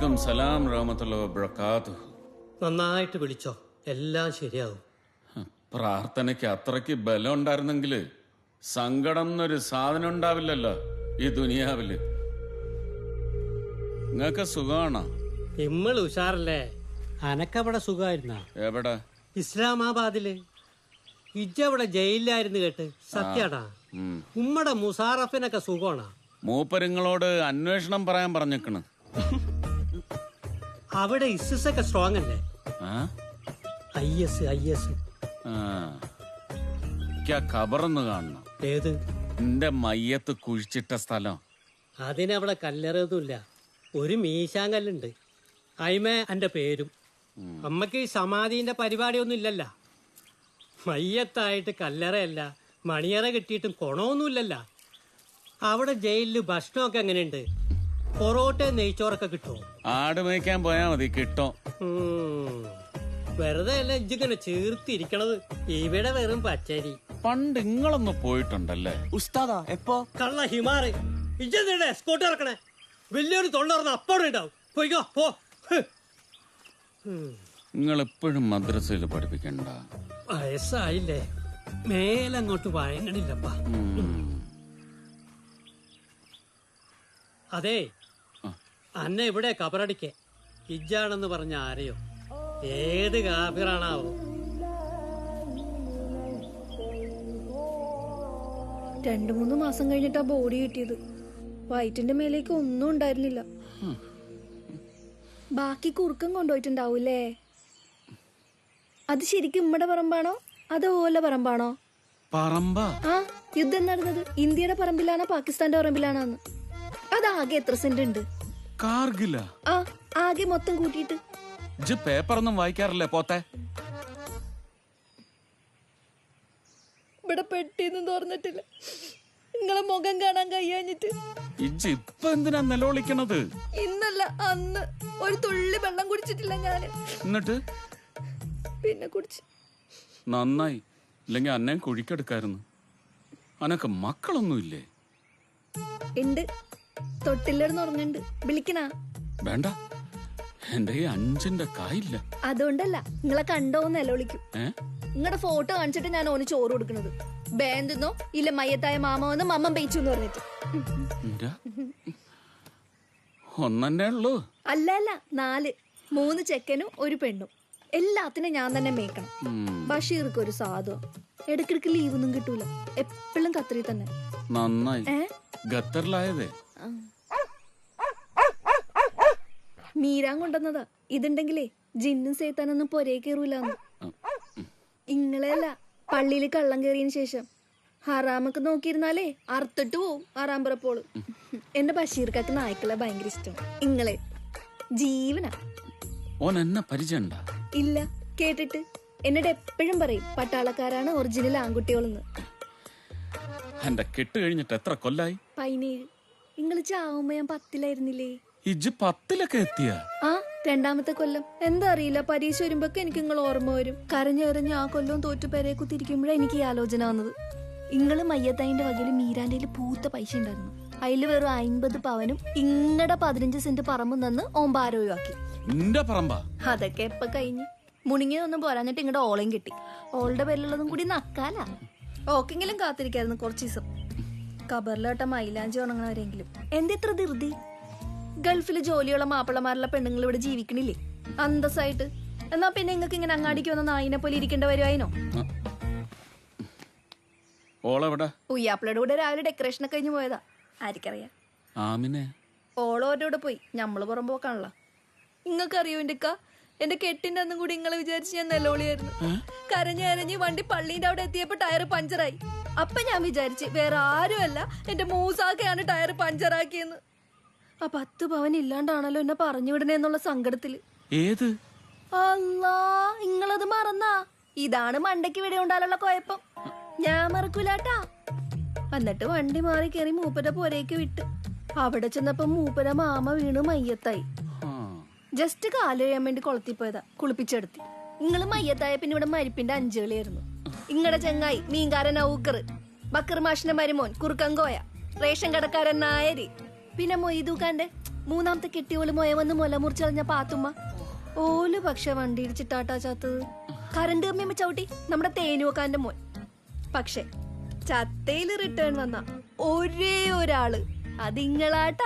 വലൈക്കും സലാം റഹമത്തുള്ള വബറകാതുഹു. നന്നായിട്ട് വിളിച്ചോ. എല്ലാം ശരിയാവും. പ്രാർത്ഥനയ്ക്ക് അത്രയ്ക്ക് ബലം ഉണ്ടായിരുന്നെങ്കിൽ സങ്കടം എന്നൊരു സാധനം ഉണ്ടാവില്ലല്ലോ ഈ ദുനിയാവിൽ. നിങ്ങൾക്ക് സുഖമാണോ? നിങ്ങൾ ഉഷാറല്ലേ? അനക്കവിടെ സുഖമായിരുന്ന? എവിടെ? ഇസ്ലാമാബാദിൽ. ഇജ്ജവിടെ ജയിലിലായിരുന്നു കേട്ട്. സത്യാടാ. ഉമ്മടെ മുസാറഫിനൊക്കെ സുഖമാണ്? മൂപ്പരിങ്ങളോട് അന്വേഷണം പറയാൻ പറഞ്ഞേക്കണ്. അവിടെ ഇസ്സസ് ഒക്കെ സ്ട്രോങ് അല്ലേ? ഐ എസ് ഐ എസ് ഖബറൊന്ന് കാണണം. ഏത്? എന്റെ മയ്യത്ത് കുഴിച്ചിട്ട സ്ഥലം. അതിനവിടെ കല്ലറയൊന്നുമില്ല ഒരു മീശാങ്കല്ലുണ്ട്. അയിമേ എന്റെ പേരും. അമ്മയ്ക്ക് ഈ സമാധീന്റെ പരിപാടിയൊന്നും ഇല്ലല്ല. മയ്യത്തായിട്ട് കല്ലറയല്ല. മണിയറ കിട്ടിയിട്ടും കൊണമൊന്നുമില്ലല്ല. അവിടെ ജയിലിൽ ഭക്ഷണമൊക്കെ എങ്ങനെയുണ്ട്? പൊറോട്ടയും നെയ്ച്ചോറൊക്കെ കിട്ടുമോ? ആട് മേയ്ക്കാൻ പോയാ മതി കിട്ടും. വെറുതെ അല്ല ഇജ്ജിങ്ങനെ ചേർത്തിരിക്കണത്? ഇവിടെ വെറും പച്ചരി. പണ്ട് നിങ്ങളൊന്ന് പോയിട്ടുണ്ടല്ലേ? ഉസ്താദാ എപ്പോ? കള്ള ഹിമാറ്. ഇജ്ജെന്തിടെ എസ്കോട്ട് ഇറക്കണേ? വലിയൊരു തൊള്ളറന്ന് അപ്പോഴും ഉണ്ടാവും. പോയിക്കോ പോ. നിങ്ങൾ എപ്പോഴും മദ്രസയിൽ പഠിപ്പിക്കണ്ട. വയസ്സായില്ലേ? മേലങ്ങോട്ട് വഴങ്ങണില്ലപ്പാ. അതെ അന്നെ ഇവിടെ കബറടിക്കെ. ഇജ്ജാണെന്ന് പറഞ്ഞ ആരെയോ? ഏത് കാഫിറാണാവോ? രണ്ടു മൂന്ന് മാസം കഴിഞ്ഞിട്ടാ ബോഡി കിട്ടിയത്. വയറ്റിന്റെ മേലേക്ക് ഒന്നും ഉണ്ടായിരുന്നില്ല. ബാക്കി കുറുക്കം കൊണ്ടുപോയിട്ടുണ്ടാവൂലേ അത് ശരിക്കും ഇമ്മടെ പറമ്പാണോ? അതോ ഓല പറമ്പാണോ? പറമ്പ? ആ യുദ്ധം നടന്നത് ഇന്ത്യയുടെ പറമ്പിലാണോ പാകിസ്ഥാന്റെ പറമ്പിലാണോ അത് അതാകെ എത്ര സെന്റ് ഉണ്ട്? കാർഗില. ആ ആകെ മൊത്തം കൂട്ടിയിട്ട്. ഇജ് പേപ്പറൊന്നും വായിക്കാറില്ലേ പോത്തെ? ഇവിടെ പെട്ടിന്നും തുറന്നിട്ടില്ല. നിങ്ങളെ മുഖം കാണാൻ കഴിയാഞ്ഞിട്ട്. ഇജ് ഇപ്പൊ എന്തിനാ നിലവിളിക്കണത്? ഇന്നല്ല അന്ന് ഒരു തുള്ളി വെള്ളം കുടിച്ചിട്ടില്ല ഞാൻ. എന്നിട്ട്? പിന്നെ കുടിച്ച്. നന്നായി. ഇല്ലെങ്കിൽ അന്നെ കുഴിക്കെടുക്കായിരുന്നു. അനക്ക് മക്കളൊന്നുമില്ലേ? ഉണ്ട്. തൊട്ടില്ലെന്ന് ഉറങ്ങണ്ട് വിളിക്കണ? വേണ്ട. എന്റെ ഈ അഞ്ചിന്റെ കായില്ല. അതുകൊണ്ടല്ല നിങ്ങളെ കണ്ടോന്ന് നിലവിളിക്കും. നിങ്ങളുടെ ഫോട്ടോ കാണിച്ചിട്ട് ഞാൻ ഓന് ചോറ് കൊടുക്കണത് ബേന്തെന്നോ ഇല്ല മയ്യത്തായ മാമോന്ന് മമ്മൻ പേച്ചു എന്ന് പറഞ്ഞിട്ട്. ഒന്നെ ഉള്ളൂ. അല്ല അല്ല നാല്. മൂന്ന് ചെക്കനും ഒരു പെണ്ണും. എല്ലാത്തിനും ഞാൻ തന്നെ മേക്കണം ബഷീർക്ക് ഒരു സാധു ഇടക്കിടക്ക് ലീവൊന്നും കിട്ടൂല. എപ്പോഴും കത്രി തന്നെ. നന്നായി. ഖത്തറിലായതേ. മീരാൻ കൊണ്ടുവന്നതാ ഇതുണ്ടെങ്കിലേ ജിന്നും സേത്താനൊന്നും പൊരേ കയറൂലെന്ന് ഇങ്ങളെയല്ല പള്ളിയിൽ കള്ളം കയറിയതിന് ശേഷം ഹറാമൊക്കെ നോക്കിയിരുന്നാലേ അറുത്തിട്ട് പോവും ആറാമ്പുറപ്പോൾ എന്റെ ബഷീർക്കാക്ക് നായ്ക്കളെ ഭയങ്കര ഇഷ്ടം. ഇങ്ങളെ ജീവനാ. ഓൻ എന്നെ പരിചയണ്ട ഇല്ല കേട്ടിട്ട്. എന്നോട് എപ്പോഴും പറയും പട്ടാളക്കാരാണ് ഒറിജിനൽ ആൺകുട്ടികളെന്ന്. എന്റെ കെട്ട് കഴിഞ്ഞിട്ട് എത്ര കൊല്ലായി? പതിനേഴ്. ഇങ്ങൾ ചാവുമ്പോ ഞാൻ പത്തിലായിരുന്നില്ലേ? ഇജ് പത്തിലൊക്കെ എത്തിയ? ആ രണ്ടാമത്തെ കൊല്ലം. എന്താ അറിയില്ല പരീക്ഷ വരുമ്പോഴൊക്കെ എനിക്ക് നിങ്ങൾ ഓർമ്മ വരും. കരഞ്ഞെറിഞ്ഞ് ആ കൊല്ലം തോറ്റു പെരയെ കുത്തിരിക്കുമ്പോഴേ എനിക്ക് ഈ ആലോചന വന്നത്. ഇങ്ങൾ മയ്യത്തായിന്റെ വകയിൽ മീരാന്റെ പൂത്ത പൈസ ഉണ്ടായിരുന്നു. അതിൽ വെറും അമ്പത് പവനും ഇങ്ങടെ പതിനഞ്ച് സെന്റ് പറമ്പ് തന്ന് ഓമ്പാര ഒഴിവാക്കി. നിന്റെ പറമ്പ? അതൊക്കെ എപ്പ കഴിഞ്ഞു. മുണിങ്ങിയൊന്നും പോരാഞ്ഞിട്ട് ഇങ്ങടെ ഓളയും കിട്ടി. ഓളുടെ പേരിലുള്ളതും കൂടി നക്കാലാ. ഓക്കെങ്കിലും കാത്തിരിക്കായിരുന്നു കുറച്ച് ദിവസം. കബറിലോട്ട മൈലാഞ്ചി ഉണങ്ങണവരെങ്കിലും. എന്തിത്ര ധൃതി. ഗൾഫിൽ ജോലിയുള്ള മാപ്പിളമാരുള്ള പെണ്ണുങ്ങൾ ഇവിടെ ജീവിക്കണില്ലേ? അന്തസ്സായിട്ട്. എന്നാ പിന്നെ നിങ്ങൾക്ക് ഇങ്ങനെ അങ്ങാടിക്ക് വന്ന നായിനെ പോലെ ഇരിക്കേണ്ട വരുവായിനോ ഓളെവിടെ? ഉയ്യാപ്പിളയുടെ കൂടെ രാവിലെ ഡെക്കറേഷൻ ഒക്കെ കഴിഞ്ഞ് പോയതാ. ആർക്കറിയാം? ആമിനെ. ഓളോരുടെ പോയി. ഞമ്മൾ പുറമ്പോക്കാണല്ലോ നിങ്ങൾക്കറിയോ എന്റെ അക്ക എന്റെ കെട്ടിന്റെ അന്നും കൂടി നിങ്ങളെ വിചാരിച്ച് ഞാൻ നെല്ലോളിയായിരുന്നു കരഞ്ഞ് കരഞ്ഞ് വണ്ടി പള്ളീന്റെ അവിടെ എത്തിയപ്പോ ടയർ പഞ്ചറായി. അപ്പൊ ഞാൻ വിചാരിച്ച് വേറെ ആരുമല്ല. എന്റെ മൂസാക്കയാണ് ടയർ പഞ്ചറാക്കിയെന്ന് ആ പത്ത് പവൻ ഇല്ലാണ്ടാണല്ലോ എന്നെ പറഞ്ഞു വിടണേന്നുള്ള സങ്കടത്തിൽ. ഏത്? അല്ലാ നിങ്ങളത് മറന്നാ. ഇതാണ് മണ്ടയ്ക്ക് വിട ഉണ്ടാലുള്ള കുഴപ്പം. ഞാൻ മറക്കൂലാട്ടാ. എന്നിട്ട് വണ്ടി മാറി കയറി മൂപ്പന്റെ പോരേക്ക് വിട്ട്. അവിടെ ചെന്നപ്പോ മൂപ്പര മാമ വീണ് മയ്യത്തായി. ജസ്റ്റ് കാലുകഴിയാൻ വേണ്ടി കൊളത്തി പോയതാ കുളിപ്പിച്ചെടുത്തി. നിങ്ങൾ മയ്യത്തായ പിന്നെ ഇവിടെ മരിപ്പിന്റെ അഞ്ചുകളിയായിരുന്നു. ഇങ്ങടെ ചെങ്ങായി മീൻകാരൻ ഔക്കർ ബക്കർ മാഷിന്റെ മരുമോൻ കുറുക്കങ്കോയ. റേഷൻ കടക്കാരൻ നായരി. പിന്നെ മൊയ്തൂക്കാന്റെ മൂന്നാമത്തെ കെട്ടിയോൾ മൊയ വന്ന് മുല മുറിച്ചറിഞ്ഞ പാത്തുമ്മ. ഓൽ പക്ഷെ വണ്ടി ഇടിച്ചിട്ടാട്ടാ ചാത്തത്. കരണ്ട് കമ്മിയമ്മ ചവിട്ടി നമ്മുടെ തേനുവക്കാന്റെ മോൻ. പക്ഷെ ചത്തയിൽ റിട്ടേൺ വന്ന ഒരേ ഒരാൾ. അതിങ്ങളാട്ട